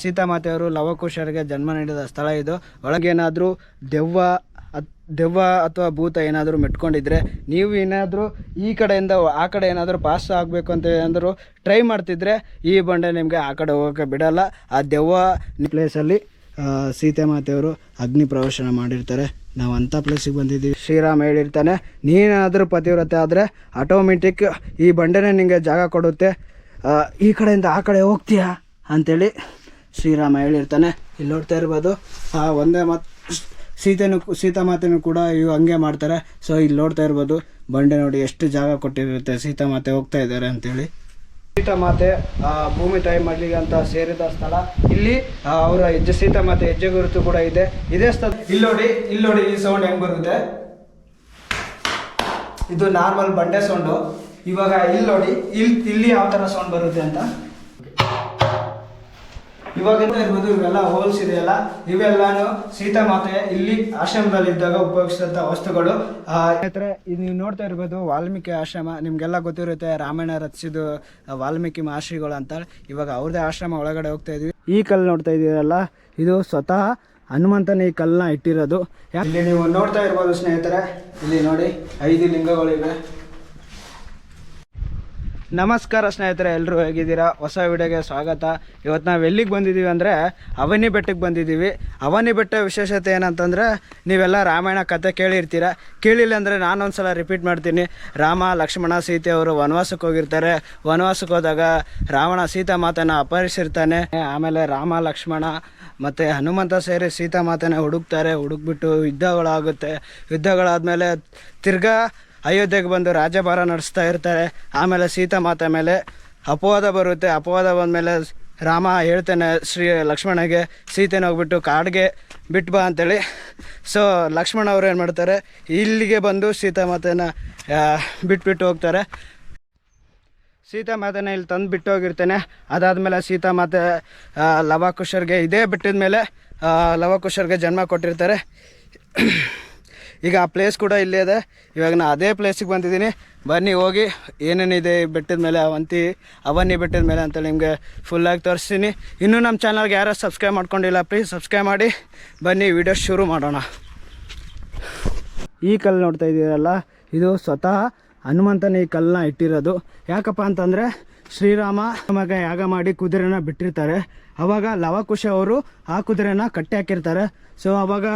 ಸೀತಾಮಾತೆಯವರು ಲವಕುಶರಿಗೆ ಜನ್ಮ ನೀಡಿದ ಸ್ಥಳ ಇದು. ಒಳಗೇನಾದರೂ ದೆವ್ವ ದೆವ್ವ ಅಥವಾ ಭೂತ ಏನಾದರೂ ಮೆಟ್ಕೊಂಡಿದ್ರೆ ನೀವು ಏನಾದರೂ ಈ ಕಡೆಯಿಂದ ಆ ಕಡೆ ಏನಾದರೂ ಪಾಸ್ ಆಗಬೇಕು ಅಂತ ಏನಾದರೂ ಟ್ರೈ ಮಾಡ್ತಿದ್ರೆ ಈ ಬಂಡೆ ನಿಮಗೆ ಆ ಕಡೆ ಹೋಗೋಕ್ಕೆ ಬಿಡಲ್ಲ. ಆ ದೆವ್ವ ಪ್ಲೇಸಲ್ಲಿ ಸೀತೆ ಮಾತೆಯವರು ಅಗ್ನಿ ಪ್ರವೇಶನ ಮಾಡಿರ್ತಾರೆ. ನಾವು ಅಂಥ ಪ್ಲೇಸಿಗೆ ಬಂದಿದ್ದೀವಿ. ಶ್ರೀರಾಮ್ ಹೇಳಿರ್ತಾನೆ ನೀನೇನಾದರೂ ಪತಿವ್ರತೆ ಆದರೆ ಆಟೋಮೆಟಿಕ್ ಈ ಬಂಡೆನೇ ನಿಮಗೆ ಜಾಗ ಕೊಡುತ್ತೆ. ಈ ಕಡೆಯಿಂದ ಆ ಕಡೆ ಹೋಗ್ತೀಯಾ? ಅಂತೇಳಿ ಶ್ರೀರಾಮ ಹೇಳಿರ್ತಾನೆ. ಇಲ್ಲಿ ನೋಡ್ತಾ ಇರ್ಬೋದು. ಆ ಒಂದೇ ಮಾತು ಸೀತೆನೂ ಸೀತಾಮಾತೆನೂ ಕೂಡ ಇವು ಹಂಗೆ ಮಾಡ್ತಾರೆ. ಸೊ ಇಲ್ಲಿ ನೋಡ್ತಾ ಇರ್ಬೋದು. ಬಂಡೆ ನೋಡಿ ಎಷ್ಟು ಜಾಗ ಕೊಟ್ಟಿರುತ್ತೆ. ಸೀತಾಮಾತೆ ಹೋಗ್ತಾ ಇದ್ದಾರೆ ಅಂತೇಳಿ. ಸೀತಾಮಾತೆ ಆ, ಭೂಮಿ ತಾಯಿ ಮಡ್ಲಿಗೆ ಅಂತ ಸೇರಿದ ಸ್ಥಳ. ಇಲ್ಲಿ ಅವರ ಹೆಜ್ಜೆ ಸೀತಾಮಾತೆ ಹೆಜ್ಜೆ ಗುರುತು ಕೂಡ ಇದೆ. ಇದೇ ಸ್ಥಳ ಇಲ್ಲಿ ನೋಡಿ ಇಲ್ಲಿ ನೋಡಿ ಈ ಸೌಂಡ್ ಹೆಂಗ್ ಬರುತ್ತೆ. ಇದು ನಾರ್ಮಲ್ ಬಂಡೆ ಸೌಂಡು ಇವಾಗ ಇಲ್ಲಿ ನೋಡಿ ಇಲ್ಲಿ ಇಲ್ಲಿ ಯಾವ ಥರ ಸೌಂಡ್ ಬರುತ್ತೆ ಅಂತ. ಇವಾಗ ಇರ್ಬೋದು, ಇವೆಲ್ಲ ಹೋಲ್ಸ್ ಇದೆಯಲ್ಲ, ಇವೆಲ್ಲಾನು ಸೀತಾ ಮಾತೆ ಇಲ್ಲಿ ಆಶ್ರಮದಲ್ಲಿ ಇದ್ದಾಗ ಉಪಯೋಗಿಸಿದಂತ ವಸ್ತುಗಳು. ನೀವು ನೋಡ್ತಾ ಇರ್ಬೋದು ವಾಲ್ಮೀಕಿ ಆಶ್ರಮ, ನಿಮ್ಗೆಲ್ಲ ಗೊತ್ತಿರುತ್ತೆ ರಾಮಾಯಣ ರಚಿಸಿದ ವಾಲ್ಮೀಕಿ ಮಹರ್ಷಿಗಳು ಅಂತ. ಇವಾಗ ಅವ್ರದೇ ಆಶ್ರಮ ಒಳಗಡೆ ಹೋಗ್ತಾ ಇದೀವಿ. ಈ ಕಲ್ಲು ನೋಡ್ತಾ ಇದೀರಲ್ಲ, ಇದು ಸ್ವತಃ ಹನುಮಂತನ ಈ ಕಲ್ಲನ್ನ ಇಟ್ಟಿರೋದು. ಇಲ್ಲಿ ನೀವು ನೋಡ್ತಾ ಇರ್ಬೋದು ಸ್ನೇಹಿತರೆ, ಇಲ್ಲಿ ನೋಡಿ ಐದು ಲಿಂಗಗಳಿವೆ. ನಮಸ್ಕಾರ ಸ್ನೇಹಿತರೆ ಎಲ್ಲರೂ ಹೇಗಿದ್ದೀರಾ? ಹೊಸ ವಿಡಿಯೋಗೆ ಸ್ವಾಗತ. ಇವತ್ತು ನಾವು ಎಲ್ಲಿಗೆ ಬಂದಿದ್ದೀವಿ ಅಂದರೆ ಅವನಿ ಬೆಟ್ಟಕ್ಕೆ ಬಂದಿದ್ದೀವಿ ಅವನಿ ಬೆಟ್ಟ ವಿಶೇಷತೆ ಏನಂತಂದರೆ, ನೀವೆಲ್ಲ ರಾಮಾಯಣ ಕತೆ ಕೇಳಿರ್ತೀರ? ಕೇಳಿಲ್ಲ ಅಂದರೆ ನಾನೊಂದು ಸಲ ರಿಪೀಟ್ ಮಾಡ್ತೀನಿ. ರಾಮ, ಲಕ್ಷ್ಮಣ, ಸೀತೆ ಅವರು ವನವಾಸಕ್ಕೆ ಹೋಗಿರ್ತಾರೆ. ವನವಾಸಕ್ಕೆ ಹೋದಾಗ ರಾವಣ ಸೀತಾ ಮಾತನ ಅಪಹರಿಸಿರ್ತಾನೆ. ಆಮೇಲೆ ರಾಮ, ಲಕ್ಷ್ಮಣ ಮತ್ತು ಹನುಮಂತ ಸೇರಿ ಸೀತಾ ಮಾತನ ಹುಡುಕ್ತಾರೆ. ಹುಡುಕ್ಬಿಟ್ಟು ಯುದ್ಧಗಳಾಗುತ್ತೆ. ಯುದ್ಧಗಳಾದಮೇಲೆ ತಿರ್ಗಾ ಅಯೋಧ್ಯೆಗೆ ಬಂದು ರಾಜ್ಯಭಾರ ನಡೆಸ್ತಾ ಇರ್ತಾರೆ. ಆಮೇಲೆ ಸೀತಾ ಮಾತೆ ಮೇಲೆ ಅಪವಾದ ಬರುತ್ತೆ. ಅಪವಾದ ಬಂದಮೇಲೆ ರಾಮ ಹೇಳ್ತಾನೆ ಶ್ರೀ ಲಕ್ಷ್ಮಣಗೆ ಸೀತೆನ ಹೋಗ್ಬಿಟ್ಟು ಕಾಡಿಗೆ ಬಿಟ್ಟು ಬಾ ಅಂತೇಳಿ. ಸೊ ಲಕ್ಷ್ಮಣ ಅವರು ಏನು ಮಾಡ್ತಾರೆ? ಇಲ್ಲಿಗೆ ಬಂದು ಸೀತಾ ಮಾತೇನ ಬಿಟ್ಬಿಟ್ಟು ಹೋಗ್ತಾರೆ. ಸೀತಾ ಮಾತೇನ ಇಲ್ಲಿ ತಂದು ಬಿಟ್ಟು ಹೋಗಿರ್ತಾನೆ ಅದಾದಮೇಲೆ ಸೀತಾ ಮಾತೆ ಲವಕುಶರ್ಗೆ ಇದೇ ಬಿಟ್ಟಿದ ಮೇಲೆ ಲವಕುಶರ್ಗೆ ಜನ್ಮ ಕೊಟ್ಟಿರ್ತಾರೆ. ಈಗ ಆ ಪ್ಲೇಸ್ ಕೂಡ ಇಲ್ಲೇ ಇದೆ. ಇವಾಗ ನಾನು ಅದೇ ಪ್ಲೇಸಿಗೆ ಬಂದಿದ್ದೀನಿ. ಬನ್ನಿ, ಹೋಗಿ. ಏನೇನಿದೆ ಬೆಟ್ಟದ ಮೇಲೆ ಅವಂತಿ ಅವನ್ನಿ ಬೆಟ್ಟದ ಮೇಲೆ ಅಂತ ನಿಮಗೆ ಫುಲ್ಲಾಗಿ ತೋರಿಸ್ತೀನಿ. ಇನ್ನೂ ನಮ್ಮ ಚಾನಲ್ಗೆ ಯಾರು ಸಬ್ಸ್ಕ್ರೈಬ್ ಮಾಡ್ಕೊಂಡಿಲ್ಲ ಪ್ಲೀಸ್ ಸಬ್ಸ್ಕ್ರೈಬ್ ಮಾಡಿ. ಬನ್ನಿ ವಿಡಿಯೋ ಶುರು ಮಾಡೋಣ. ಈ ಕಲ್ಲು ನೋಡ್ತಾ ಇದ್ದೀರಲ್ಲ, ಇದು ಸ್ವತಃ ಹನುಮಂತನ ಈ ಕಲ್ಲನ್ನ ಇಟ್ಟಿರೋದು. ಯಾಕಪ್ಪ ಅಂತಂದರೆ ಶ್ರೀರಾಮ ಮಗ ಯಾಗ ಮಾಡಿ ಕುದುರೆನ ಬಿಟ್ಟಿರ್ತಾರೆ. ಅವಾಗ ಲವಕುಶ ಅವರು ಆ ಕುದುರೆನ ಕಟ್ಟಿ ಹಾಕಿರ್ತಾರೆ. ಸೊ ಅವಾಗ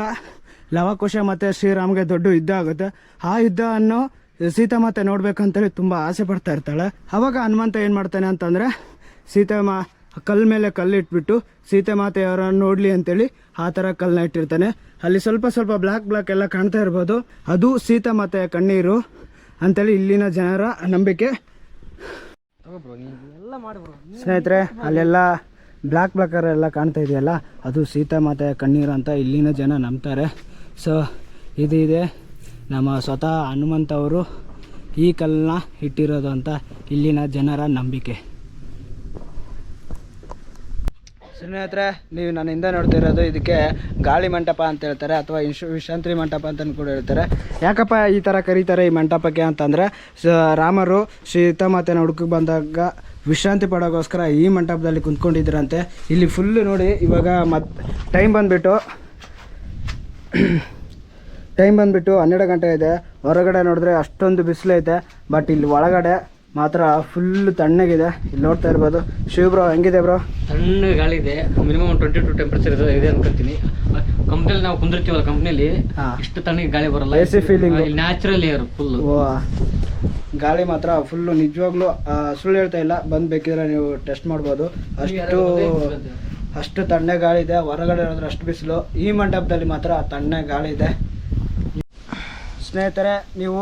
ಲವಕುಶ ಮತ್ತೆ ಶ್ರೀರಾಮ್ಗೆ ದೊಡ್ಡ ಯುದ್ಧ ಆಗುತ್ತೆ. ಆ ಯುದ್ಧವನ್ನು ಸೀತಾಮಾತೆ ನೋಡ್ಬೇಕಂತೇಳಿ ತುಂಬ ಆಸೆ ಪಡ್ತಾ ಇರ್ತಾಳೆ. ಅವಾಗ ಹನುಮಂತ ಏನು ಮಾಡ್ತಾನೆ ಅಂತಂದರೆ ಕಲ್ ಮೇಲೆ ಕಲ್ಲು ಇಟ್ಬಿಟ್ಟು ಸೀತೆ ಮಾತೆಯವರನ್ನು ನೋಡಲಿ ಅಂತೇಳಿ ಆ ಥರ ಕಲ್ಲನ್ನ ಇಟ್ಟಿರ್ತಾನೆ. ಅಲ್ಲಿ ಸ್ವಲ್ಪ ಸ್ವಲ್ಪ ಬ್ಲ್ಯಾಕ್ ಬ್ಲ್ಯಾಕ್ ಎಲ್ಲ ಕಾಣ್ತಾ ಇರ್ಬೋದು. ಅದು ಸೀತಾ ಮಾತೆಯ ಕಣ್ಣೀರು ಅಂತೇಳಿ ಇಲ್ಲಿನ ಜನರ ನಂಬಿಕೆ. ಸ್ನೇಹಿತರೆ, ಅಲ್ಲೆಲ್ಲ ಬ್ಲ್ಯಾಕ್ ಬ್ಲ್ಯಾಕರೆಲ್ಲ ಕಾಣ್ತಾ ಇದೆಯಲ್ಲ, ಅದು ಸೀತಾ ಮಾತೆಯ ಕಣ್ಣೀರು ಅಂತ ಇಲ್ಲಿನ ಜನ ನಂಬ್ತಾರೆ. ಸೊ ಇದು ಇದೆ ನಮ್ಮ ಸ್ವತಃ ಹನುಮಂತ ಅವರು ಈ ಕಲ್ಲನ್ನ ಇಟ್ಟಿರೋದು ಅಂತ ಇಲ್ಲಿನ ಜನರ ನಂಬಿಕೆ. ಸ್ನೇಹಿತರೆ, ನೀವು ನನ್ನ ಹಿಂದೆ ನೋಡ್ತಾ ಇರೋದು ಇದಕ್ಕೆ ಗಾಳಿ ಮಂಟಪ ಅಂತ ಹೇಳ್ತಾರೆ ಅಥವಾ ವಿಶ್ ವಿಶ್ರಾಂತಿ ಮಂಟಪ ಅಂತ ಕೂಡ ಹೇಳ್ತಾರೆ. ಯಾಕಪ್ಪ ಈ ಥರ ಕರೀತಾರೆ ಈ ಮಂಟಪಕ್ಕೆ ಅಂತಂದರೆ ರಾಮರು ಸೀತಾಮಾತೆನ ಹುಡುಕಕ್ಕೆ ಬಂದಾಗ ವಿಶ್ರಾಂತಿ ಪಡೋಗೋಸ್ಕರ ಈ ಮಂಟಪದಲ್ಲಿ ಕುಂತ್ಕೊಂಡಿದ್ರಂತೆ. ಇಲ್ಲಿ ಫುಲ್ಲು ನೋಡಿ ಇವಾಗ ಮತ್ತೆ ಟೈಮ್ ಬಂದುಬಿಟ್ಟು ಟೈಮ್ ಬಂದುಬಿಟ್ಟು ಹನ್ನೆರಡು ಗಂಟೆ ಇದೆ. ಹೊರಗಡೆ ನೋಡಿದ್ರೆ ಅಷ್ಟೊಂದು ಬಿಸಿಲೈತೆ ಬಟ್ ಇಲ್ಲಿ ಒಳಗಡೆ ಮಾತ್ರ ಫುಲ್ ತಣ್ಣಗಿದೆ. ಇಲ್ಲಿ ನೋಡ್ತಾ ಇರ್ಬೋದು. ಶಿವ ಬ್ರೋ ಹೆಂಗಿದೆ ಬ್ರೋ ತಣ್ಣ ಗಾಳಿ ಇದೆ. ಮಿನಿಮಮ್ ಟ್ವೆಂಟಿ ಟು ಟೆಂಪರೇಚರ್ ಇದೆ ಇದೆ ಕಂಪ್ನಿಲಿ ನಾವು ಕುಂದಿರ್ತೀವಲ್ಲ ಕಂಪ್ನಿಲಿ. ಇಷ್ಟು ತಣ್ಣಗೆ ಗಾಳಿ ಬರಲ್ಲ. See feeling natural air full ಗಾಳಿ ಮಾತ್ರ ಫುಲ್ಲು ನಿಜವಾಗ್ಲೂ ಸುಳ್ಳು ಹೇಳ್ತಾ ಇಲ್ಲ. ಬಂದು ಬೇಕಿದ್ರೆ ನೀವು ಟೆಸ್ಟ್ ಮಾಡ್ಬೋದು. ಅಷ್ಟು ಅಷ್ಟು ತಣ್ಣೆ ಗಾಳಿ ಇದೆ ಹೊರಗಡೆ ಇರೋದ್ರೆ ಅಷ್ಟು ಬಿಸಿಲು. ಈ ಮಂಟಪದಲ್ಲಿ ಮಾತ್ರ ತಣ್ಣೆ ಗಾಳಿ ಇದೆ ಸ್ನೇಹಿತರೆ, ನೀವು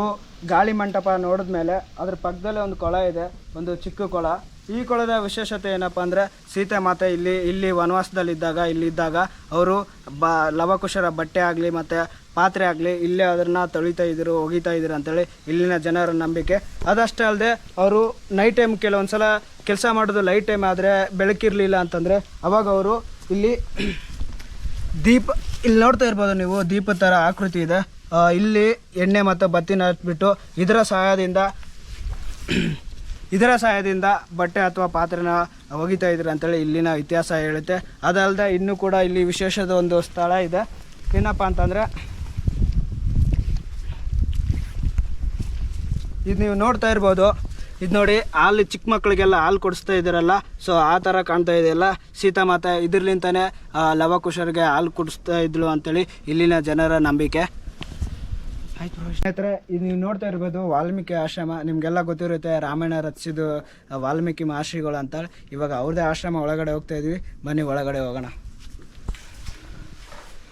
ಗಾಳಿ ಮಂಟಪ ನೋಡಿದ ಮೇಲೆ ಅದ್ರ ಪಕ್ಕದಲ್ಲೇ ಒಂದು ಕೊಳ ಇದೆ, ಒಂದು ಚಿಕ್ಕ ಕೊಳ. ಈ ಕೊಳದ ವಿಶೇಷತೆ ಏನಪ್ಪ ಅಂದರೆ, ಸೀತೆ ಮಾತೆ ಇಲ್ಲಿ ಇಲ್ಲಿ ವನವಾಸದಲ್ಲಿದ್ದಾಗ, ಇಲ್ಲಿದ್ದಾಗ ಅವರು ಬ, ಲವಕುಶರ ಬಟ್ಟೆ ಆಗಲಿ ಮತ್ತು ಪಾತ್ರೆ ಆಗಲಿ ಇಲ್ಲೇ ಅದನ್ನು ತೊಳಿತಾ ಇದ್ರು, ಒಗಿತಾ ಇದ್ರು ಅಂತೇಳಿ ಇಲ್ಲಿನ ಜನರ ನಂಬಿಕೆ. ಅದಷ್ಟೇ ಅಲ್ಲದೆ ಅವರು ನೈಟ್ ಟೈಮ್ ಕೆಲವೊಂದು ಸಲ ಕೆಲಸ ಮಾಡೋದು ಲೈಟ್ ಟೈಮ್ ಆದರೆ ಬೆಳಕಿರಲಿಲ್ಲ ಅಂತಂದರೆ ಅವಾಗ ಅವರು ಇಲ್ಲಿ ದೀಪ, ಇಲ್ಲಿ ನೋಡ್ತಾ ಇರ್ಬೋದು ನೀವು ದೀಪದ ಥರ ಆಕೃತಿ ಇದೆ. ಇಲ್ಲಿ ಎಣ್ಣೆ ಮತ್ತು ಬತ್ತಿನ ಹಚ್ಬಿಟ್ಟು ಇದರ ಸಹಾಯದಿಂದ ಇದರ ಸಹಾಯದಿಂದ ಬಟ್ಟೆ ಅಥವಾ ಪಾತ್ರೆನ ಒಗಿತಾ ಇದ್ರು ಅಂತೇಳಿ ಇಲ್ಲಿನ ಇತಿಹಾಸ ಹೇಳುತ್ತೆ. ಅದಲ್ಲದೆ ಇನ್ನೂ ಕೂಡ ಇಲ್ಲಿ ವಿಶೇಷದ ಒಂದು ಸ್ಥಳ ಇದೆ. ಏನಪ್ಪ ಅಂತಂದರೆ ಇದು ನೀವು ನೋಡ್ತಾ ಇರ್ಬೋದು. ಇದು ನೋಡಿ ಹಾಲು ಚಿಕ್ಕ ಮಕ್ಕಳಿಗೆಲ್ಲ ಹಾಲು ಕೊಡಿಸ್ತಾ ಇದ್ದೀರಲ್ಲ. ಸೊ ಆ ಥರ ಕಾಣ್ತಾ ಇದೆಯಲ್ಲ ಸೀತಾಮಾತೆ ಇದರ್ಲಿಂತಲೇ ಲವಕುಶರಿಗೆ ಹಾಲು ಕುಡಿಸ್ತಾ ಇದ್ಳು ಅಂತೇಳಿ ಇಲ್ಲಿನ ಜನರ ನಂಬಿಕೆ. ಸ್ನೇಹಿತರೆ ಇದು ನೀವು ನೋಡ್ತಾ ಇರ್ಬೋದು ವಾಲ್ಮೀಕಿ ಆಶ್ರಮ, ನಿಮಗೆಲ್ಲ ಗೊತ್ತಿರುತ್ತೆ ರಾಮಾಯಣ ರಚಿಸಿದ ವಾಲ್ಮೀಕಿ ಮಹರ್ಷಿಗಳು ಅಂತ ಇವಾಗ ಅವ್ರದ್ದೇ ಆಶ್ರಮ ಒಳಗಡೆ ಹೋಗ್ತಾ ಇದ್ವಿ. ಬನ್ನಿ ಒಳಗಡೆ ಹೋಗೋಣ.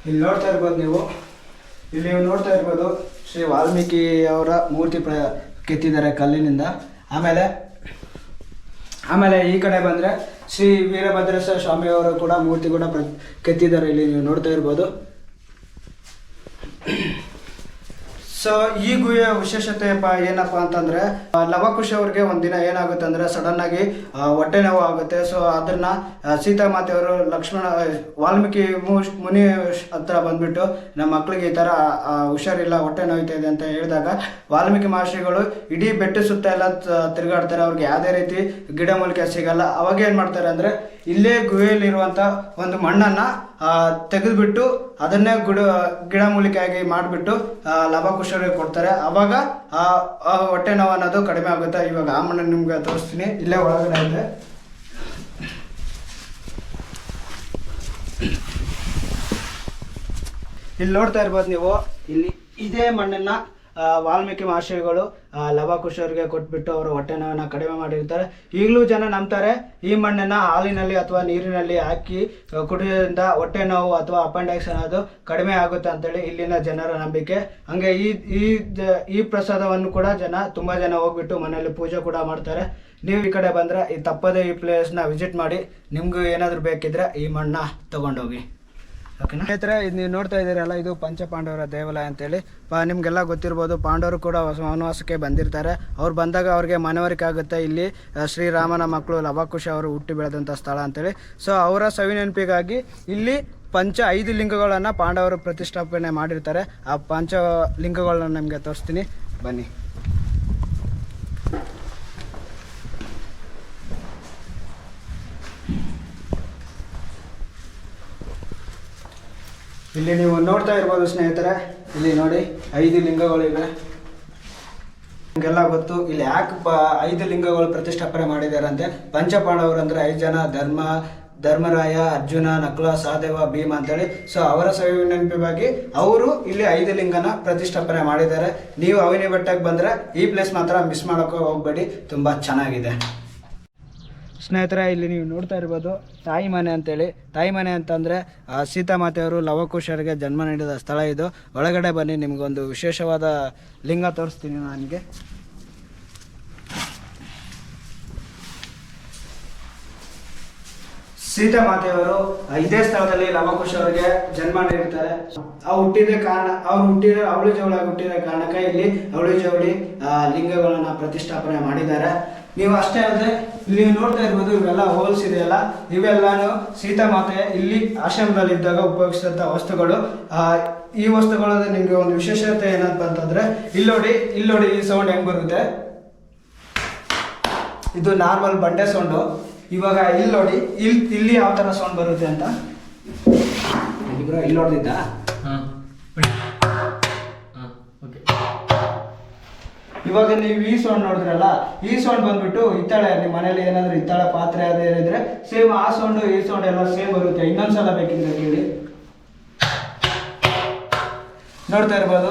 ಇಲ್ಲಿ ನೋಡ್ತಾ ಇರ್ಬೋದು ನೀವು. ಇಲ್ಲಿ ನೀವು ನೋಡ್ತಾ ಇರ್ಬೋದು ಶ್ರೀ ವಾಲ್ಮೀಕಿ ಅವರ ಮೂರ್ತಿ ಪ್ರ, ಕೆತ್ತಿದ್ದಾರೆ ಕಲ್ಲಿನಿಂದ. ಆಮೇಲೆ ಆಮೇಲೆ ಈ ಕಡೆ ಬಂದರೆ ಶ್ರೀ ವೀರಭದ್ರೇಶ್ವರ ಸ್ವಾಮಿಯವರು ಕೂಡ ಮೂರ್ತಿ ಕೂಡ ಕೆತ್ತಿದ್ದಾರೆ ಇಲ್ಲಿ ನೀವು ನೋಡ್ತಾ ಇರ್ಬೋದು. ಸೊ ಈ ಗುಹೆಯ ವಿಶೇಷತೆ ಏನಪ್ಪ ಅಂತಂದ್ರೆ ಲವಕುಶ ಅವ್ರಿಗೆ ಒಂದಿನ ಏನಾಗುತ್ತೆ ಅಂದ್ರೆ ಸಡನ್ ಆಗಿ ಹೊಟ್ಟೆ ನೋವು ಆಗುತ್ತೆ. ಸೊ ಅದನ್ನ ಸೀತಾ ಸೀತಾಮಾತೆಯವರು ಲಕ್ಷ್ಮಣ ವಾಲ್ಮೀಕಿ ಮುನಿ ಹತ್ರ ಬಂದ್ಬಿಟ್ಟು, ನಮ್ಮ ಮಕ್ಕಳಿಗೆ ಈ ತರ ಹುಷಾರಿಲ್ಲ, ಹೊಟ್ಟೆ ನೋಯ್ತಾ ಇದೆ ಅಂತ ಹೇಳಿದಾಗ, ವಾಲ್ಮೀಕಿ ಮಹರ್ಷಿಗಳು ಇಡೀ ಬೆಟ್ಟ ಸುತ್ತ ಎಲ್ಲ ತಿರುಗಾಡ್ತಾರೆ. ಅವ್ರಿಗೆ ಯಾವುದೇ ರೀತಿ ಗಿಡಮೂಲಿಕೆ ಸಿಗಲ್ಲ. ಅವಾಗ ಏನ್ ಮಾಡ್ತಾರೆ ಅಂದ್ರೆ, ಇಲ್ಲೇ ಗುಹೆಯಲ್ಲಿರುವಂತ ಒಂದು ಮಣ್ಣನ್ನ ತೆಗೆದುಬಿಟ್ಟು ಅದನ್ನೇ ಗುಡ ಗಿಡಮೂಲಿಕೆಯಾಗಿ ಮಾಡಿಬಿಟ್ಟು ಲಭಕುಶರಿಗೆ ಕೊಡ್ತಾರೆ. ಅವಾಗ, ಆ ಆ ಹೊಟ್ಟೆ ನೋವು ಅನ್ನೋದು ಕಡಿಮೆ ಆಗುತ್ತೆ. ಇವಾಗ ಆ ಮಣ್ಣು ನಿಮ್ಗೆ ತೋರಿಸ್ತೀನಿ. ಇಲ್ಲೇ ಒಳಗಡೆ ಇದೆ. ಇಲ್ಲಿ ನೋಡ್ತಾ ಇರ್ಬೋದು ನೀವು. ಇಲ್ಲಿ ಇದೇ ಮಣ್ಣನ್ನ ವಾಲ್ಮೀಕಿ ಮಹರ್ಷಿಗಳು ಅವ್ರಿಗೆ ಕೊಟ್ಬಿಟ್ಟು ಅವರು ಹೊಟ್ಟೆ ನೋವನ್ನ ಕಡಿಮೆ ಮಾಡಿರ್ತಾರೆ. ಈಗಲೂ ಜನ ನಂಬ್ತಾರೆ, ಈ ಮಣ್ಣನ್ನ ಹಾಲಿನಲ್ಲಿ ಅಥವಾ ನೀರಿನಲ್ಲಿ ಹಾಕಿ ಕುಡಿಯೋದ್ರಿಂದ ಹೊಟ್ಟೆ ನೋವು ಅಥವಾ ಅಪೆಂಡೈಕ್ಸ್ ಅನ್ನೋದು ಕಡಿಮೆ ಆಗುತ್ತೆ ಅಂತೇಳಿ ಇಲ್ಲಿನ ಜನರ ನಂಬಿಕೆ. ಹಂಗೆ ಈ ಈ ಈ ಪ್ರಸಾದವನ್ನು ಕೂಡ ಜನ ತುಂಬಾ ಜನ ಹೋಗ್ಬಿಟ್ಟು ಮನೆಯಲ್ಲಿ ಪೂಜೆ ಕೂಡ ಮಾಡ್ತಾರೆ. ನೀವು ಈ ಕಡೆ ಬಂದ್ರೆ ಈ ತಪ್ಪದೇ ಈ ಪ್ಲೇಸ್ನ ವಿಸಿಟ್ ಮಾಡಿ, ನಿಮಗೂ ಏನಾದರೂ ಬೇಕಿದ್ರೆ ಈ ಮಣ್ಣ ತಗೊಂಡೋಗಿ. ಸ್ನೇಹಿತರೆ, ಇದು ನೀವು ನೋಡ್ತಾ ಇದ್ದೀರಲ್ಲ, ಇದು ಪಂಚಪಾಂಡವರ ದೇವಾಲಯ ಅಂತೇಳಿ. ಪ, ನಿಮಗೆಲ್ಲ ಗೊತ್ತಿರ್ಬೋದು, ಪಾಂಡವರು ಕೂಡ ವನವಾಸಕ್ಕೆ ಬಂದಿರ್ತಾರೆ. ಅವ್ರು ಬಂದಾಗ ಅವ್ರಿಗೆ ಮನವರಿಕೆ ಆಗುತ್ತೆ. ಇಲ್ಲಿ ಶ್ರೀರಾಮನ ಮಕ್ಕಳು ಲವಕುಶ ಅವರು ಹುಟ್ಟಿ ಬೆಳೆದಂಥ ಸ್ಥಳ ಅಂತೇಳಿ. ಸೊ, ಅವರ ಸವಿನೆನಪಿಗಾಗಿ ಇಲ್ಲಿ ಪಂಚ ಐದು ಲಿಂಗಗಳನ್ನು ಪಾಂಡವರು ಪ್ರತಿಷ್ಠಾಪನೆ ಮಾಡಿರ್ತಾರೆ. ಆ ಪಂಚ ಲಿಂಗಗಳನ್ನ ನಿಮಗೆ ತೋರಿಸ್ತೀನಿ. ಬನ್ನಿ. ಇಲ್ಲಿ ನೀವು ನೋಡ್ತಾ ಇರ್ಬೋದು ಸ್ನೇಹಿತರೆ, ಇಲ್ಲಿ ನೋಡಿ ಐದು ಲಿಂಗಗಳಿವೆ ನಿಮಗೆಲ್ಲ ಗೊತ್ತು, ಇಲ್ಲಿ ಯಾಕೆ ಪ ಐದು ಲಿಂಗಗಳು ಪ್ರತಿಷ್ಠಾಪನೆ ಮಾಡಿದಾರಂತೆ? ಪಂಚಪಾಂಡವರು ಅಂದರೆ ಐದು ಜನ, ಧರ್ಮ, ಧರ್ಮರಾಯ, ಅರ್ಜುನ, ನಕುಲ ಸಹದೇವ ಭೀಮ ಅಂತೇಳಿ. ಸೊ ಅವರ ಸವಿ ನೆನಪಿಗಾಗಿ ಅವರು ಇಲ್ಲಿ ಐದು ಲಿಂಗನ ಪ್ರತಿಷ್ಠಾಪನೆ ಮಾಡಿದ್ದಾರೆ. ನೀವು ಅವಿನಿ ಬೆಟ್ಟಕ್ಕೆ ಬಂದರೆ ಈ ಪ್ಲೇಸ್ ಮಾತ್ರ ಮಿಸ್ ಮಾಡೋಕೆ ಹೋಗ್ಬೇಡಿ. ತುಂಬ ಚೆನ್ನಾಗಿದೆ. ಸ್ನೇಹಿತರೆ, ಇಲ್ಲಿ ನೀವು ನೋಡ್ತಾ ಇರ್ಬೋದು, ತಾಯಿ ಮನೆ ಅಂತೇಳಿ. ತಾಯಿ ಮನೆ ಅಂತಂದರೆ ಸೀತಾಮಾತೆಯವರು ಲವಕುಶರಿಗೆ ಜನ್ಮ ನೀಡಿದ ಸ್ಥಳ ಇದು. ಒಳಗಡೆ ಬನ್ನಿ, ನಿಮಗೊಂದು ವಿಶೇಷವಾದ ಲಿಂಗ ತೋರಿಸ್ತೀನಿ ನನಗೆ ಸೀತಾಮಾತೆಯವರು ಇದೇ ಸ್ಥಳದಲ್ಲಿ ಲವಕುಶ ಅವರಿಗೆ ಜನ್ಮ ನೀಡ್ತಾರೆ. ಆ ಹುಟ್ಟಿದ ಕಾರಣ, ಅವ್ರು ಹುಟ್ಟಿದ, ಅವಳಿ ಜವಳಿ ಹುಟ್ಟಿದ ಕಾರಣಕ್ಕೆ ಇಲ್ಲಿ ಅವಳಿ ಜವಳಿ ಲಿಂಗಗಳನ್ನ ಪ್ರತಿಷ್ಠಾಪನೆ ಮಾಡಿದ್ದಾರೆ. ನೀವು ಅಷ್ಟೇ ಅಲ್ಲದೆ ಇಲ್ಲಿ ನೀವು ನೋಡ್ತಾ ಇರ್ಬೋದು ಇವೆಲ್ಲ ಹೋಲ್ಸ್ ಇದೆಯಲ್ಲ. ಇವೆಲ್ಲಾನು ಸೀತಾಮಾತೆ ಇಲ್ಲಿ ಆಶ್ರಮದಲ್ಲಿ ಇದ್ದಾಗ ಉಪಯೋಗಿಸಿದಂಥ ವಸ್ತುಗಳು. ಈ ವಸ್ತುಗಳ ನಿಮ್ಗೆ ಒಂದು ವಿಶೇಷತೆ ಏನಪ್ಪ ಅಂತಂದ್ರೆ ಇಲ್ಲಿ ನೋಡಿ ಇಲ್ಲಿ ನೋಡಿ ಈ ಸೌಂಡ್ ಹೆಂಗ್ ಬರುತ್ತೆ? ಇದು ನಾರ್ಮಲ್ ಬಂಡೆ ಸೌಂಡು ಇವಾಗ ಇಲ್ಲಿ ನೋಡಿ, ಇಲ್ಲಿ ಇಲ್ಲಿ ಯಾವ ಥರ ಸೌಂಡ್ ಬರುತ್ತೆ ಅಂತ? ಇಲ್ಲಿ ಇಲ್ಲಿ ನೋಡ್ದಿದ್ದ ಇವಾಗ ನೀವು ಈ ಸೌಂಡ್ ನೋಡಿದ್ರಲ್ಲ ಈ ಸೌಂಡ್ ಬಂದ್ಬಿಟ್ಟು ಹಿತ್ತಾಳೆ ನಿಮ್ಮ ಮನೇಲಿ ಏನಾದರೂ ಹಿತ್ತಾಳೆ ಪಾತ್ರೆ ಅದೇ ಏನಿದ್ರೆ, ಸೇಮ್ ಆ ಸೌಂಡು, ಈ ಸೌಂಡ್ ಎಲ್ಲ ಸೇಮ್ ಬರುತ್ತೆ. ಇನ್ನೊಂದ್ಸಲ ಬೇಕಿದ್ರೆ ಕೇಳಿ. ನೋಡ್ತಾ ಇರ್ಬೋದು.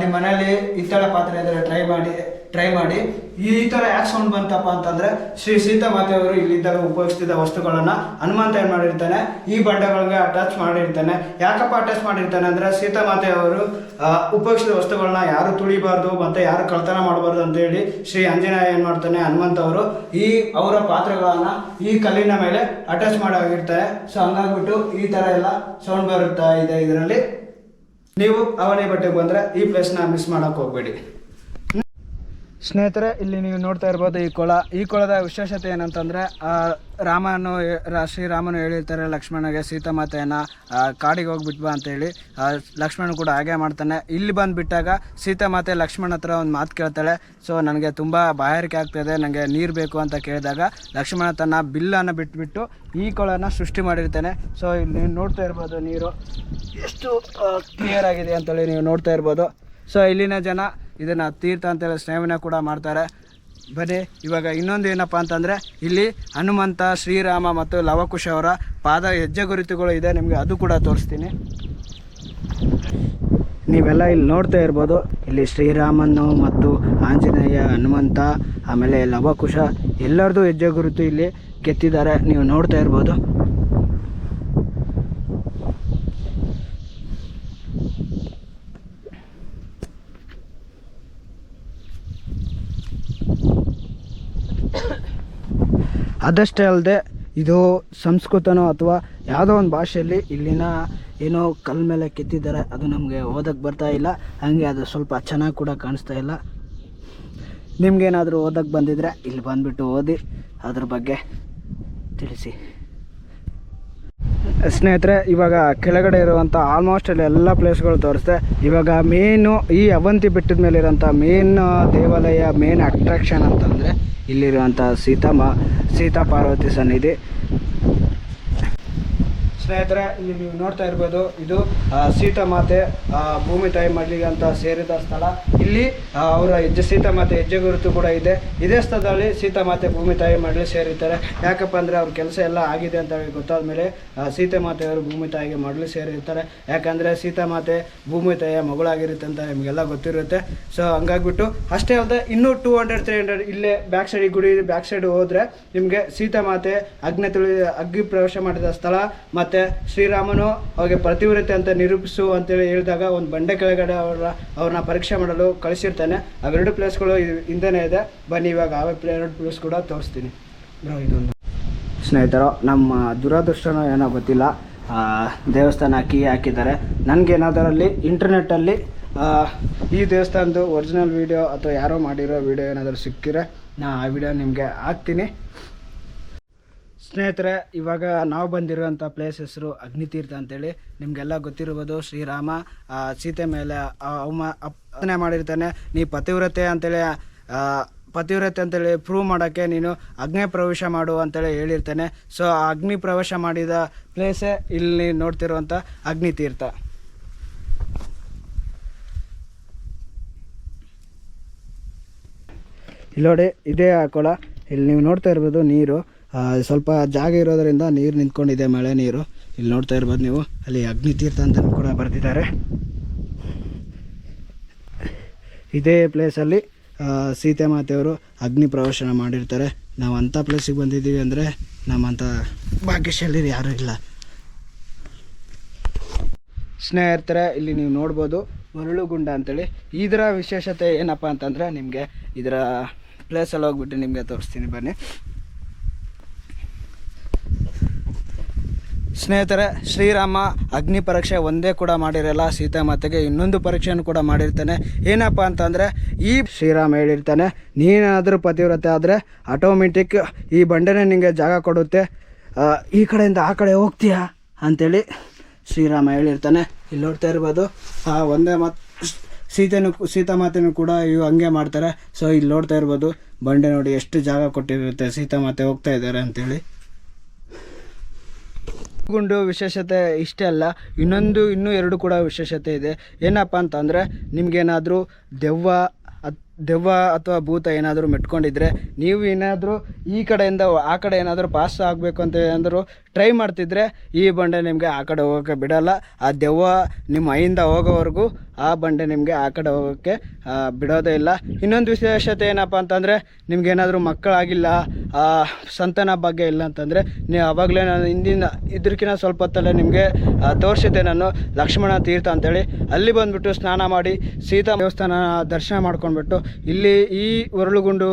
ನಿಮ್ಮ ಮನೇಲಿ ಹಿತ್ತಾಳೆ ಪಾತ್ರೆ ಇದ್ರೆ ಟ್ರೈ ಮಾಡಿ ಟ್ರೈ ಮಾಡಿ. ಈ ಥರ ಯಾಕೆ ಸೌಂಡ್ ಬಂತಪ್ಪ ಅಂತಂದ್ರೆ ಶ್ರೀ ಸೀತಾಮಾತೆಯವರು ಇಲ್ಲಿದ್ದಾಗ ಉಪಯೋಗಿಸ್ತಿದ್ದ ವಸ್ತುಗಳನ್ನ ಹನುಮಂತ ಏನು ಮಾಡಿರ್ತಾನೆ, ಈ ಬಂಡೆಗಳಿಗೆ ಅಟ್ಯಾಚ್ ಮಾಡಿರ್ತಾನೆ. ಯಾಕಪ್ಪ ಅಟ್ಯಾಚ್ ಮಾಡಿರ್ತಾನೆ ಅಂದ್ರೆ ಸೀತಾಮಾತೆಯವರು ಮಾತೆಯವರು ಉಪಯೋಗಿಸಿದ ವಸ್ತುಗಳನ್ನ ಯಾರು ತುಳಿಬಾರ್ದು ಮತ್ತೆ ಯಾರು ಕಳ್ತನ ಮಾಡಬಾರ್ದು ಅಂತ ಹೇಳಿ ಶ್ರೀ ಆಂಜನೇಯ ಏನು ಮಾಡ್ತಾನೆ, ಹನುಮಂತ ಅವರು ಈ, ಅವರ ಪಾತ್ರೆಗಳನ್ನು ಈ ಕಲ್ಲಿನ ಮೇಲೆ ಅಟ್ಯಾಚ್ ಮಾಡಾಗಿರ್ತಾರೆ ಸೊ ಹಂಗಾಗ್ಬಿಟ್ಟು ಈ ತರ ಎಲ್ಲ ಸೌಂಡ್ ಬರುತ್ತಾ ಇದೆ ಇದರಲ್ಲಿ. ನೀವು ಅವನೇ ಬಟ್ಟೆಗೆ ಬಂದ್ರೆ ಈ ಪ್ಲೇಸ್ನ ಮಿಸ್ ಮಾಡಕ್ ಹೋಗ್ಬೇಡಿ. ಸ್ನೇಹಿತರೆ, ಇಲ್ಲಿ ನೀವು ನೋಡ್ತಾ ಇರ್ಬೋದು ಈ ಕೊಳ. ಈ ಕೊಳದ ವಿಶೇಷತೆ ಏನಂತಂದರೆ ರಾಮನು ಶ್ರೀರಾಮನು ಹೇಳಿರ್ತಾರೆ ಲಕ್ಷ್ಮಣಗೆ ಸೀತಾಮಾತೆಯನ್ನು ಕಾಡಿಗೆ ಹೋಗ್ಬಿಟ್ ಬಾ ಅಂತೇಳಿ. ಲಕ್ಷ್ಮಣ ಕೂಡ ಹಾಗೆ ಮಾಡ್ತಾನೆ. ಇಲ್ಲಿ ಬಂದುಬಿಟ್ಟಾಗ ಸೀತಾಮಾತೆ ಲಕ್ಷ್ಮಣ ಹತ್ರ ಒಂದು ಮಾತು ಕೇಳ್ತಾಳೆ. ಸೊ, ನನಗೆ ತುಂಬ ಬಾಯಾರಿಕೆ ಆಗ್ತಾಯಿದೆ ನನಗೆ ನೀರು ಬೇಕು ಅಂತ ಕೇಳಿದಾಗ ಲಕ್ಷ್ಮಣ ತನ್ನ ಬಿಲ್ಲನ್ನು ಬಿಟ್ಬಿಟ್ಟು ಈ ಕೊಳನ ಸೃಷ್ಟಿ ಮಾಡಿರ್ತಾನೆ. ಸೊ, ಇಲ್ಲಿ ನೀವು ನೋಡ್ತಾ ಇರ್ಬೋದು ನೀರು. ಎಷ್ಟು ಕ್ಲಿಯರ್ ಆಗಿದೆ ಅಂತೇಳಿ ನೀವು ನೋಡ್ತಾ ಇರ್ಬೋದು. ಸೊ, ಇಲ್ಲಿನ ಜನ ಇದನ್ನು ತೀರ್ಥ ಅಂತೇಳಿ ಸೇವನೆ ಕೂಡ ಮಾಡ್ತಾರೆ. ಬನ್ನಿ, ಇವಾಗ ಇನ್ನೊಂದು ಏನಪ್ಪ ಅಂತಂದರೆ, ಇಲ್ಲಿ ಹನುಮಂತ, ಶ್ರೀರಾಮ ಮತ್ತು ಲವಕುಶ ಅವರ ಪಾದ ಹೆಜ್ಜೆ ಗುರುತುಗಳು ಇದೆ, ನಿಮಗೆ ಅದು ಕೂಡ ತೋರಿಸ್ತೀನಿ. ನೀವೆಲ್ಲ ಇಲ್ಲಿ ನೋಡ್ತಾ ಇರ್ಬೋದು, ಇಲ್ಲಿ ಶ್ರೀರಾಮನು ಮತ್ತು ಆಂಜನೇಯ, ಹನುಮಂತ, ಆಮೇಲೆ ಲವಕುಶ ಎಲ್ಲರದು ಹೆಜ್ಜೆ ಗುರುತು ಇಲ್ಲಿ ಕೆತ್ತಿದ್ದಾರೆ, ನೀವು ನೋಡ್ತಾ ಇರ್ಬೋದು. ಅದಷ್ಟೇ ಅಲ್ಲದೆ ಇದು ಸಂಸ್ಕೃತನೋ ಅಥವಾ ಯಾವುದೋ ಒಂದು ಭಾಷೆಯಲ್ಲಿ ಇಲ್ಲಿನ ಏನೋ ಕಲ್ ಮೇಲೆ ಕೆತ್ತಿದ್ದಾರೆ, ಅದು ನಮಗೆ ಓದಕ್ಕೆ ಬರ್ತಾ ಇಲ್ಲ. ಹಾಗೆ ಅದು ಸ್ವಲ್ಪ ಚೆನ್ನಾಗಿ ಕೂಡ ಕಾಣಿಸ್ತಾ ಇಲ್ಲ. ನಿಮಗೇನಾದರೂ ಓದಕ್ಕೆ ಬಂದಿದ್ರೆ ಇಲ್ಲಿ ಬಂದುಬಿಟ್ಟು ಓದಿ, ಅದ್ರ ಬಗ್ಗೆ ತಿಳಿಸಿ. ಸ್ನೇಹಿತರೆ, ಇವಾಗ ಕೆಳಗಡೆ ಇರುವಂಥ ಆಲ್ಮೋಸ್ಟ್ ಅಲ್ಲಿ ಎಲ್ಲ ಪ್ಲೇಸ್ಗಳು ತೋರಿಸ್ದೆ. ಇವಾಗ ಮೇನು ಈ ಅವಂತಿ ಬೆಟ್ಟದ ಮೇಲೆ ಇರೋಂಥ ಮೇನ್ ದೇವಾಲಯ ಮೇನ್ ಅಟ್ರಾಕ್ಷನ್ ಅಂತಂದರೆ ಇಲ್ಲಿರುವಂಥ ಸೀತಮ್ಮ ಸೀತಾ ಪಾರ್ವತಿ ಸನ್ನಿಧಿ. ಸ್ನೇಹಿತರೆ, ಇಲ್ಲಿ ನೀವು ನೋಡ್ತಾ ಇರ್ಬೋದು, ಇದು ಸೀತಾ ಸೀತಾಮಾತೆ ಭೂಮಿ ತಾಯಿ ಮಡ್ಲಿಗೆ ಅಂತ ಸೇರಿದ ಸ್ಥಳ. ಇಲ್ಲಿ ಅವರ ಹೆಜ್ಜೆ, ಸೀತಾಮಾತೆ ಹೆಜ್ಜೆ ಗುರುತು ಕೂಡ ಇದೆ. ಇದೇ ಸ್ಥಳದಲ್ಲಿ ಸೀತಾಮಾತೆ ಭೂಮಿ ತಾಯಿ ಮಡ್ಲಿ ಸೇರಿರ್ತಾರೆ. ಯಾಕಪ್ಪ ಅಂದರೆ ಅವ್ರ ಕೆಲಸ ಎಲ್ಲ ಆಗಿದೆ ಅಂತ ಹೇಳಿ ಗೊತ್ತಾದ ಮೇಲೆ ಸೀತಾಮಾತೆಯವರು ಭೂಮಿ ತಾಯಿಗೆ ಮಡ್ಲಿ ಸೇರಿರ್ತಾರೆ. ಯಾಕಂದರೆ ಸೀತಾಮಾತೆ ಭೂಮಿ ತಾಯಿಯ ಮಗಳಾಗಿರುತ್ತೆ ಅಂತ ನಿಮಗೆಲ್ಲ ಗೊತ್ತಿರುತ್ತೆ. ಸೊ ಹಂಗಾಗ್ಬಿಟ್ಟು ಅಷ್ಟೇ ಅಲ್ಲದೆ ಇನ್ನೂ ಟೂ ಹಂಡ್ರೆಡ್, ತ್ರೀ ಹಂಡ್ರೆಡ್ ಇಲ್ಲೇ ಬ್ಯಾಕ್ ಸೈಡ್ ಗುಡಿ, ಬ್ಯಾಕ್ ಸೈಡ್ ಹೋದರೆ ನಿಮಗೆ ಸೀತಾಮಾತೆ ಅಗ್ನಿ ತುಳಿ, ಅಗ್ನಿ ಪ್ರವೇಶ ಮಾಡಿದ ಸ್ಥಳ ಮತ್ತು ಶ್ರೀರಾಮನು ಅವ್ರಿಗೆ ಪ್ರತಿವ್ರತೆ ಅಂತ ನಿರೂಪಿಸು ಅಂತೇಳಿ ಹೇಳಿದಾಗ ಒಂದು ಬಂಡೆ ಕೆಳಗಡೆ ಅವರ ಅವ್ರನ್ನ ಪರೀಕ್ಷೆ ಮಾಡಲು ಕಳಿಸಿರ್ತಾನೆ. ಅವೆರಡು ಪ್ಲೇಸ್ಗಳು ಹಿಂದೆನೇ ಇದೆ. ಬನ್ನಿ ಇವಾಗ ಆ ಎರಡು ಪ್ಲೇಸ್ ಕೂಡ ತೋರಿಸ್ತೀನಿ. ಬ್ರೋ ಇದೊಂದು. ಸ್ನೇಹಿತರು ನಮ್ಮ ದುರದೃಷ್ಟನೋ ಏನೋ ಗೊತ್ತಿಲ್ಲ. ದೇವಸ್ಥಾನ ಕೀ ಹಾಕಿದ್ದಾರೆ. ನನಗೇನಾದರಲ್ಲಿ ಇಂಟರ್ನೆಟ್ಟಲ್ಲಿ ಈ ದೇವಸ್ಥಾನದ ಒರಿಜಿನಲ್ ವೀಡಿಯೋ ಅಥವಾ ಯಾರೋ ಮಾಡಿರೋ ವೀಡಿಯೋ ಏನಾದರೂ ಸಿಕ್ಕಿದ್ರೆ ನಾ ಆ ವಿಡಿಯೋ ನಿಮಗೆ ಹಾಕ್ತೀನಿ. ಸ್ನೇಹಿತರೆ, ಇವಾಗ ನಾವು ಬಂದಿರುವಂಥ ಪ್ಲೇಸ್ ಹೆಸರು ಅಗ್ನಿತೀರ್ಥ ಅಂತೇಳಿ. ನಿಮಗೆಲ್ಲ ಗೊತ್ತಿರ್ಬೋದು ಶ್ರೀರಾಮ ಸೀತೆ ಮೇಲೆ ಅವಮ ಅಪ್ಪನೆ ಮಾಡಿರ್ತಾನೆ. ನೀ ಪತಿವ್ರತೆ ಅಂತೇಳಿ ಪತಿವ್ರತೆ ಅಂತೇಳಿ ಪ್ರೂವ್ ಮಾಡೋಕ್ಕೆ ನೀನು ಅಗ್ನಿ ಪ್ರವೇಶ ಮಾಡು ಅಂತೇಳಿ ಹೇಳಿರ್ತಾನೆ. ಸೊ ಆ ಅಗ್ನಿ ಪ್ರವೇಶ ಮಾಡಿದ ಪ್ಲೇಸೇ ಇಲ್ಲಿ ನೋಡ್ತಿರುವಂಥ ಅಗ್ನಿತೀರ್ಥ. ಇಲ್ಲಿ ನೋಡಿ, ಇದೇ ಆ ಕೊಳ ಇಲ್ಲಿ ನೀವು ನೋಡ್ತಾ ಇರ್ಬೋದು ನೀರು. ಸ್ವಲ್ಪ ಜಾಗ ಇರೋದರಿಂದ ನೀರು ನಿಂತ್ಕೊಂಡಿದೆ ಮಳೆ ನೀರು. ಇಲ್ಲಿ ನೋಡ್ತಾ ಇರ್ಬೋದು ನೀವು. ಅಲ್ಲಿ ಅಗ್ನಿ ತೀರ್ಥ ಅಂತ ಕೂಡ ಬರೆದಿದ್ದಾರೆ. ಇದೇ ಪ್ಲೇಸಲ್ಲಿ ಸೀತೆ ಮಾತೆಯವರು ಅಗ್ನಿ ಪ್ರವೇಶನ ಮಾಡಿರ್ತಾರೆ. ನಾವು ಅಂಥ ಪ್ಲೇಸಿಗೆ ಬಂದಿದ್ದೀವಿ ಅಂದರೆ ನಮ್ಮಂಥ ಭಾಗ್ಯಶಾಲಿ ಯಾರೂ ಇಲ್ಲ. ಸ್ನೇಹಿತರೆ, ಇಲ್ಲಿ ನೀವು ನೋಡ್ಬೋದು ಮರಳುಗುಂಡ ಅಂತೇಳಿ. ಇದರ ವಿಶೇಷತೆ ಏನಪ್ಪ ಅಂತಂದರೆ ನಿಮಗೆ ಇದರ ಪ್ಲೇಸಲ್ಲಿ ಹೋಗ್ಬಿಟ್ಟು ನಿಮಗೆ ತೋರಿಸ್ತೀನಿ ಬನ್ನಿ. ಸ್ನೇಹಿತರೆ, ಶ್ರೀರಾಮ, ಅಗ್ನಿ ಪರೀಕ್ಷೆ ಒಂದೇ ಕೂಡ ಮಾಡಿರಲ್ಲ ಸೀತಾಮಾತೆಗೆ ಇನ್ನೊಂದು ಪರೀಕ್ಷೆಯನ್ನು ಕೂಡ ಮಾಡಿರ್ತಾನೆ. ಏನಪ್ಪ ಅಂತಂದರೆ, ಈ ಶ್ರೀರಾಮ ಹೇಳಿರ್ತಾನೆ, ನೀನಾದರೂ ಪತಿವ್ರತೆ ಆದರೆ ಆಟೋಮೆಟಿಕ್ ಈ ಬಂಡೆನೇ ನಿಮಗೆ ಜಾಗ ಕೊಡುತ್ತೆ. ಈ ಕಡೆಯಿಂದ ಆ ಕಡೆ ಹೋಗ್ತೀಯಾ? ಅಂಥೇಳಿ ಶ್ರೀರಾಮ ಹೇಳಿರ್ತಾನೆ. ಇಲ್ಲಿ ನೋಡ್ತಾ ಇರ್ಬೋದು, ಆ, ಒಂದೇ ಮಾತು ಸೀತೆನೂ ಸೀತಾಮಾತೆನೂ ಕೂಡ ಇವು ಹಂಗೆ ಮಾಡ್ತಾರೆ. ಸೊ ಇಲ್ಲಿ ನೋಡ್ತಾ ಇರ್ಬೋದು, ಬಂಡೆ ನೋಡಿ ಎಷ್ಟು ಜಾಗ ಕೊಟ್ಟಿರುತ್ತೆ ಸೀತಾಮಾತೆ ಹೋಗ್ತಾ ಇದ್ದಾರೆ ಅಂತೇಳಿ. ಗುಂಡು ವಿಶೇಷತೆ ಇಷ್ಟೇ ಅಲ್ಲ, ಇನ್ನೊಂದು, ಇನ್ನೂ ಎರಡು ಕೂಡ ವಿಶೇಷತೆ ಇದೆ. ಏನಪ್ಪ ಅಂತಂದರೆ, ನಿಮಗೇನಾದರೂ ದೆವ್ವ ದೆವ್ವ ಅಥವಾ ಭೂತ ಏನಾದರೂ ಮೆಟ್ಕೊಂಡಿದ್ರೆ, ನೀವು ಏನಾದರೂ ಈ ಕಡೆಯಿಂದ ಆ ಕಡೆ ಏನಾದರೂ ಪಾಸ್ ಆಗಬೇಕು ಅಂತ ಏನಾದರೂ ಟ್ರೈ ಮಾಡ್ತಿದ್ರೆ ಈ ಬಂಡೆ ನಿಮಗೆ ಆ ಕಡೆ ಹೋಗೋಕ್ಕೆ ಬಿಡೋಲ್ಲ. ಆ ದೆವ್ವ ನಿಮ್ಮ ಮೈಯಿಂದ ಹೋಗೋವರೆಗೂ ಆ ಬಂಡೆ ನಿಮಗೆ ಆ ಕಡೆ ಹೋಗೋಕ್ಕೆ ಬಿಡೋದೇ ಇಲ್ಲ. ಇನ್ನೊಂದು ವಿಶೇಷತೆ ಏನಪ್ಪ ಅಂತಂದರೆ ನಿಮ್ಗೇನಾದರೂ ಮಕ್ಕಳಾಗಿಲ್ಲ ಸಂತಾನ ಭಾಗ್ಯ ಇಲ್ಲ ಅಂತಂದರೆ ನೀವು ಆವಾಗಲೇ ನಾನು ಹಿಂದಿನ ಇದಕ್ಕಿಂತ ಸ್ವಲ್ಪ ಹೊತ್ತಲ್ಲೇ ನಿಮಗೆ ತೋರಿಸಿದ್ದೆ ನಾನು ಲಕ್ಷ್ಮಣ ತೀರ್ಥ ಅಂತೇಳಿ. ಅಲ್ಲಿ ಬಂದುಬಿಟ್ಟು ಸ್ನಾನ ಮಾಡಿ ಸೀತಾ ದೇವಸ್ಥಾನ ದರ್ಶನ ಮಾಡ್ಕೊಂಡ್ಬಿಟ್ಟು ಇಲ್ಲಿ ಈ ಉರುಳುಗುಂಡು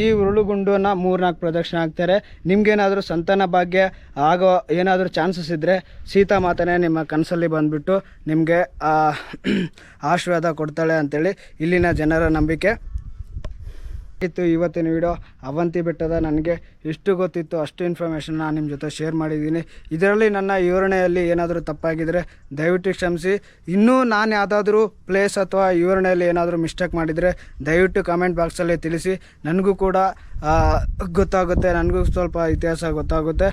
ಈ ಉರುಳುಗುಂಡನ್ನು ಮೂರ್ನಾಲ್ಕು ಪ್ರದಕ್ಷಿಣೆ ಹಾಕ್ತಾರೆ. ನಿಮಗೇನಾದರೂ ಸಂತಾನ ಭಾಗ್ಯ ಆಗೋ ಏನಾದರೂ ಚಾನ್ಸಸ್ ಇದ್ದರೆ ಸೀತಾ ಮಾತನೇ ನಿಮ್ಮ ಕನಸಲ್ಲಿ ಬಂದುಬಿಟ್ಟು ನಿಮಗೆ ಆಶೀರ್ವಾದ ಕೊಡ್ತಾಳೆ ಅಂಥೇಳಿ ಇಲ್ಲಿನ ಜನರ ನಂಬಿಕೆ. ಇತ್ತು ಇವತ್ತಿನ ವಿಡಿಯೋ. ಅವಂತಿ ಬೆಟ್ಟದ ನನಗೆ ಎಷ್ಟು ಗೊತ್ತಿತ್ತು ಅಷ್ಟು ಇನ್ಫಾರ್ಮೇಷನ್ ನಾನು ನಿಮ್ಮ ಜೊತೆ ಶೇರ್ ಮಾಡಿದ್ದೀನಿ. ಇದರಲ್ಲಿ ನನ್ನ ವಿವರಣೆಯಲ್ಲಿ ಏನಾದರೂ ತಪ್ಪಾಗಿದ್ದರೆ ದಯವಿಟ್ಟು ಕ್ಷಮಿಸಿ. ಇನ್ನೂ ನಾನು ಯಾವುದಾದ್ರೂ ಪ್ಲೇಸ್ ಅಥವಾ ವಿವರಣೆಯಲ್ಲಿ ಏನಾದರೂ ಮಿಸ್ಟೇಕ್ ಮಾಡಿದರೆ ದಯವಿಟ್ಟು ಕಮೆಂಟ್ ಬಾಕ್ಸಲ್ಲಿ ತಿಳಿಸಿ. ನನಗೂ ಕೂಡ ಗೊತ್ತಾಗುತ್ತೆ, ನನಗೂ ಸ್ವಲ್ಪ ಇತಿಹಾಸ ಗೊತ್ತಾಗುತ್ತೆ.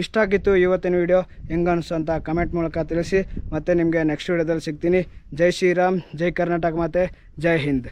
ಇಷ್ಟಾಗಿತ್ತು ಇಷ್ಟ ಇವತ್ತಿನ ವಿಡಿಯೋ. ಹೆಂಗನ್ಸು ಅಂತ ಕಮೆಂಟ್ ಮೂಲಕ ತಿಳಿಸಿ. ಮತ್ತು ನಿಮಗೆ ನೆಕ್ಸ್ಟ್ ವಿಡಿಯೋದಲ್ಲಿ ಸಿಗ್ತೀನಿ. ಜೈ ಶ್ರೀರಾಮ್, ಜೈ ಕರ್ನಾಟಕ ಮತ್ತು ಜೈ ಹಿಂದ್.